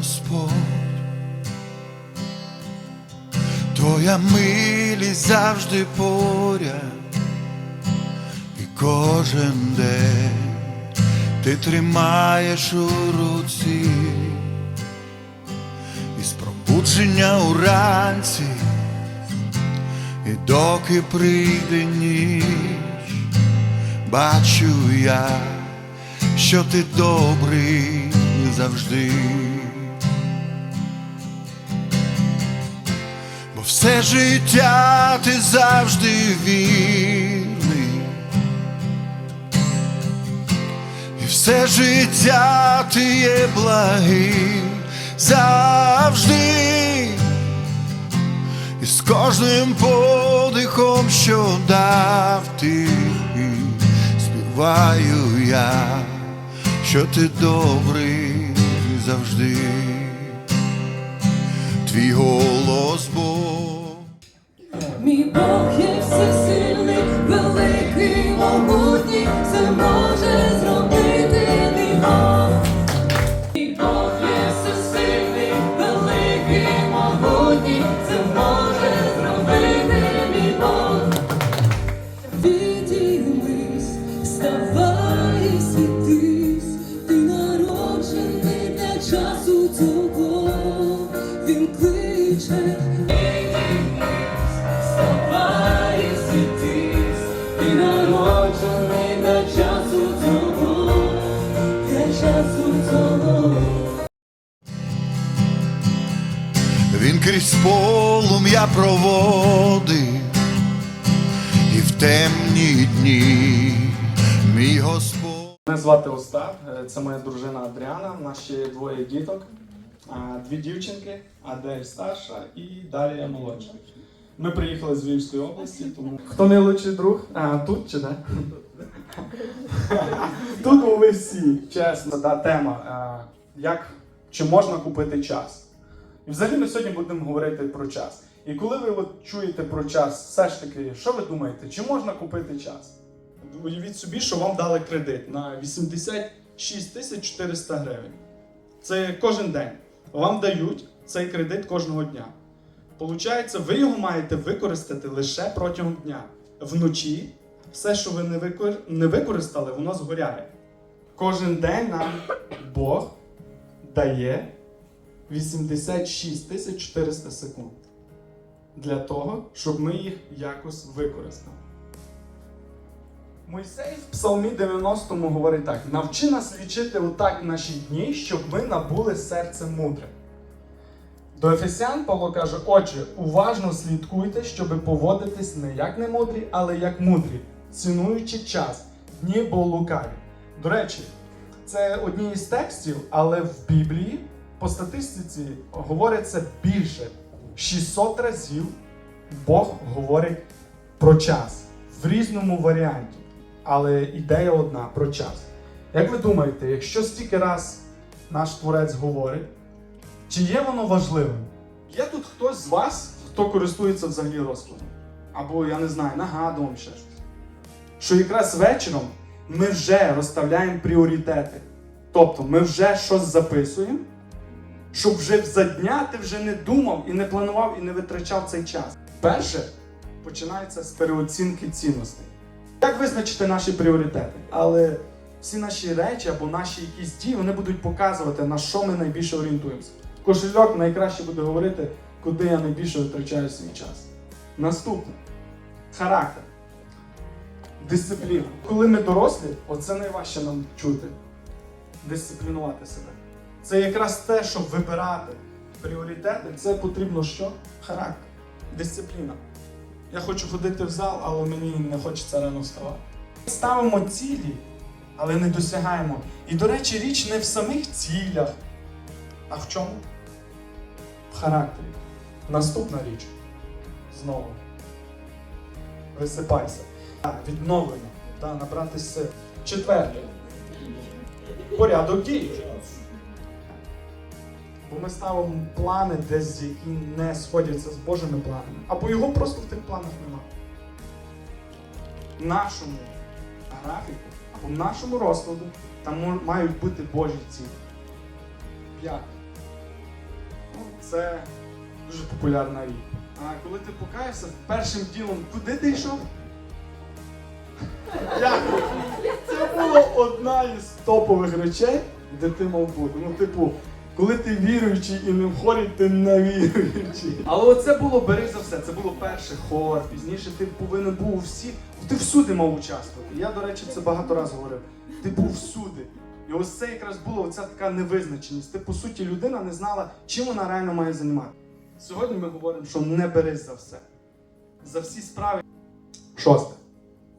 Господь. Твоя милість завжди поряд, і кожен день ти тримаєш у руці, і з пробудження уранці, і доки прийде ніч, бачу я, що ти добрий завжди. Все життя ти завжди вірний, і все життя ти є благий. Завжди, і з кожним подихом, що дав ти, співаю я, що ти добрий завжди. Твій голос Бог. Мій Бог є крізь полум'я проводив, і в темні дні мій Господь. Мене звати Остап, е, це моя дружина Адріана, ще двоє діток, дві дівчинки, Адель старша і Дар'я молодша. Ми приїхали з Львівської області, тому хто найлучший друг? А, тут чи де? Тут ви всі, чесно, та тема. Як чи можна купити час? І взагалі ми сьогодні будемо говорити про час. І коли ви от чуєте про час, все ж таки, що ви думаєте, чи можна купити час? Уявіть собі, що вам дали кредит на 86 тисяч 400 гривень. Це кожен день. Вам дають цей кредит кожного дня. Получається, ви його маєте використати лише протягом дня. Вночі все, що ви не, не використали, воно згоряє. Кожен день нам Бог дає 86 400 секунд для того, щоб ми їх якось використали. Мойсей в Псалмі 90 говорить так: навчи нас лічити отак наші дні, щоб ми набули серце мудре. До Ефесян Павло каже: Отже, уважно слідкуйте, щоб поводитись не як немудрі, але як мудрі, цінуючи час, дні бо лукаві. До речі, це одні із текстів, але в Біблії по статистиці говориться більше 600 разів Бог говорить про час в різному варіанті. Але ідея одна про час. Як ви думаєте, якщо стільки раз наш творець говорить, чи є воно важливим? Є тут хтось з вас, хто користується взагалі розкладом? Або, я не знаю, нагадував ще щось. Що якраз вечором ми вже розставляємо пріоритети. Тобто ми вже щось записуємо, щоб вже за дня ти вже не думав і не планував і не витрачав цей час. Перше починається з переоцінки цінностей. Як визначити наші пріоритети? Але всі наші речі або наші якісь дії вони будуть показувати, на що ми найбільше орієнтуємося. Кошельок найкраще буде говорити, куди я найбільше витрачаю свій час. Наступне характер. Дисципліна. Коли ми дорослі, оце найважче нам чути. Дисциплінувати себе. Це якраз те, щоб вибирати пріоритети, це потрібно що? Характер, дисципліна. Я хочу ходити в зал, але мені не хочеться рано вставати. Ставимо цілі, але не досягаємо. І, до речі, річ не в самих цілях, а в чому? В характері. Наступна річ. Знову. Висипайся. Відновлення. Набрати сил. Четверте. Порядок дій. Ми ставимо плани десь, які не сходяться з Божими планами. Або його просто в тих планах немає. В нашому графіку або в нашому розкладу там мають бути Божі цілі. П'яте. це дуже популярна річ. А коли ти покаявся, першим ділом куди ти йшов? Як? Це була одна із топових речей, де ти мав бути. Ну, типу, коли ти віруючий і не в хорі, ти не віруючий. Але оце було бери за все. Це було перше хор. Пізніше ти повинен був всі. Ти всюди мав участвувати. Я, до речі, це багато разів говорив. Ти був всюди. І ось це якраз була оця така невизначеність. Ти, по суті, людина не знала, чим вона реально має займатися. Сьогодні ми говоримо, що не берись за все. За всі справи. Шосте.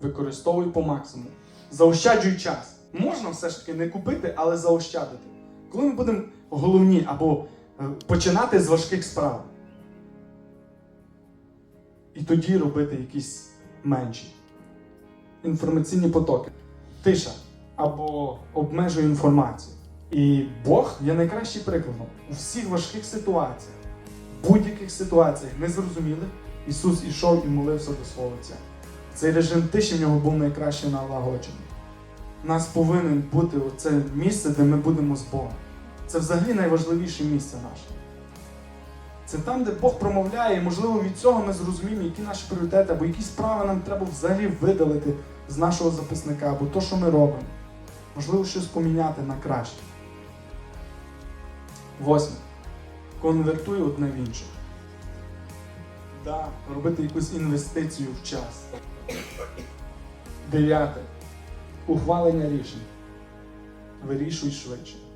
Використовуй по максимуму. Заощаджуй час. Можна все ж таки не купити, але заощадити. Коли ми будемо головні або е, починати з важких справ. І тоді робити якісь менші. Інформаційні потоки. Тиша або обмежуй інформацію. І Бог є найкращий прикладом у всіх важких ситуаціях, будь-яких ситуаціях незрозумілих, Ісус ішов і молився до свого Отця. Цей режим тиші в нього був найкраще налагоджений. У нас повинен бути оце місце, де ми будемо з Богом. Це взагалі найважливіше місце наше. Це там, де Бог промовляє, і можливо від цього ми зрозуміємо, які наші пріоритети, або які справи нам треба взагалі видалити з нашого записника, або то, що ми робимо. Можливо, щось поміняти на краще. Восьме. Конвертуй одне в інше. Да, робити якусь інвестицію в час. Дев'яте. Ухвалення рішень. Вирішуй швидше.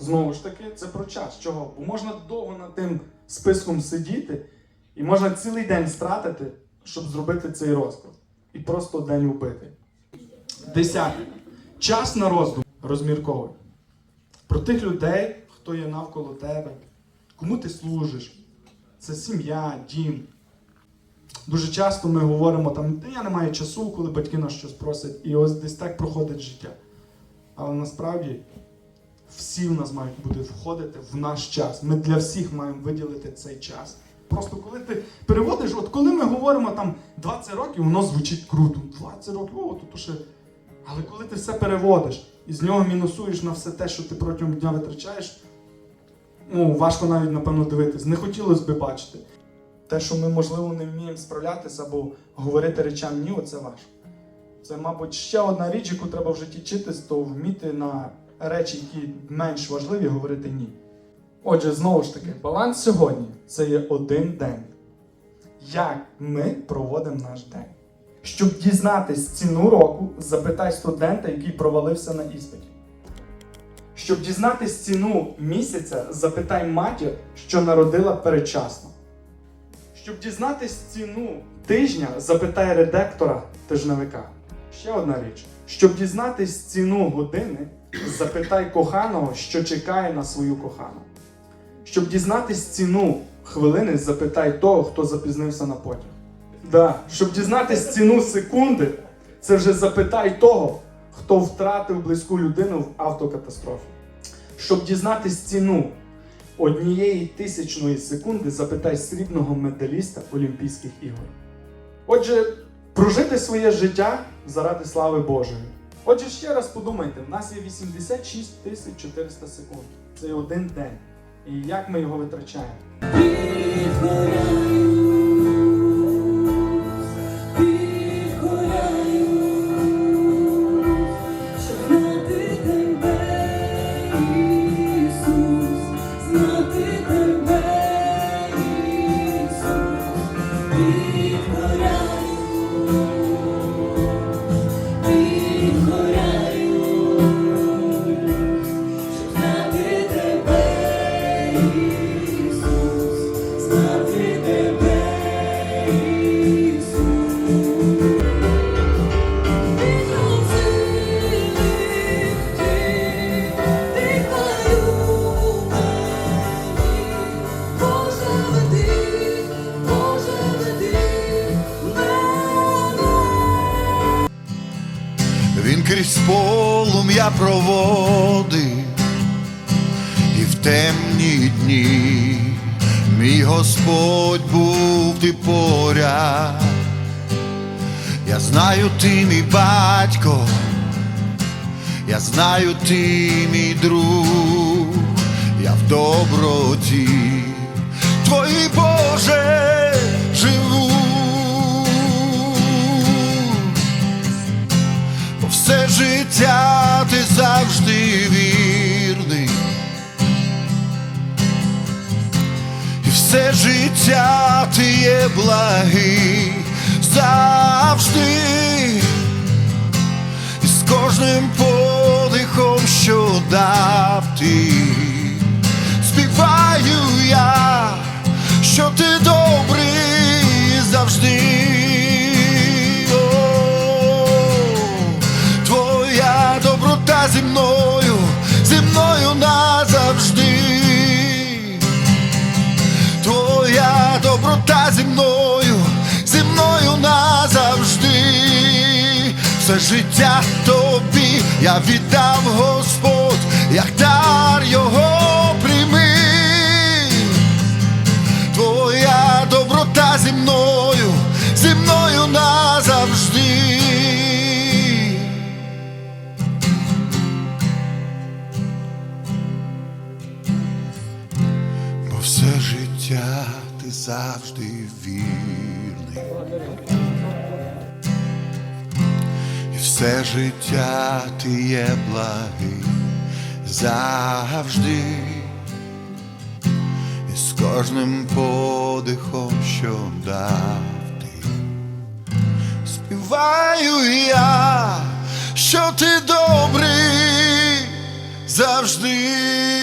Знову ж таки, це про час. Чого? Бо можна довго над тим списком сидіти, і можна цілий день стратити, щоб зробити цей розклад. І просто день убити. Десяте. Час на роздум. Розмірковуй. Про тих людей, хто є навколо тебе, кому ти служиш. Це сім'я, дім. Дуже часто ми говоримо там, я не маю часу, коли батьки нас щось просять, і ось десь так проходить життя. Але насправді всі в нас мають бути входити в наш час. Ми для всіх маємо виділити цей час. Просто коли ти переводиш, от коли ми говоримо там 20 років, воно звучить круто. 20 років, о, то ще. Але коли ти все переводиш і з нього мінусуєш на все те, що ти протягом дня витрачаєш, ну, важко навіть, напевно, дивитись. Не хотілося би бачити. Те, що ми, можливо, не вміємо справлятися або говорити речам ні, оце важко. Це, мабуть, ще одна річ, яку треба в житті вчитись, то вміти на речі, які менш важливі, говорити ні. Отже, знову ж таки, баланс сьогодні це є один день. Як ми проводимо наш день? Щоб дізнатись ціну року, запитай студента, який провалився на іспиті. Щоб дізнатись ціну місяця, запитай матір, що народила передчасно. Щоб дізнатись ціну тижня, запитай редактора тижневика. Ще одна річ. Щоб дізнатись ціну години, запитай коханого, що чекає на свою кохану. Щоб дізнатись ціну хвилини, запитай того, хто запізнився на потяг. Да. Щоб дізнатись ціну секунди, це вже запитай того, хто втратив близьку людину в автокатастрофі. Щоб дізнатись ціну однієї тисячної секунди, запитай срібного медаліста Олімпійських ігор. Отже, прожити своє життя заради слави Божої. Отже, ще раз подумайте, в нас є 86 тисяч 400 секунд. Це один день. І як ми його витрачаємо? Крізь полум'я проводив, і в темні дні мій Господь був ти поряд. Я знаю, ти мій батько, я знаю, ти мій друг, я в доброті. Твої Боже життя ти завжди вірний. І все життя ти є благий завжди. Все життя тобі я віддав Господь, як дар його прийми. Твоя доброта зі мною, зі мною назавжди. Бо все життя ти завжди вірний. Все життя ти є благий завжди. І з кожним подихом, що дав ти, співаю я, що ти добрий завжди.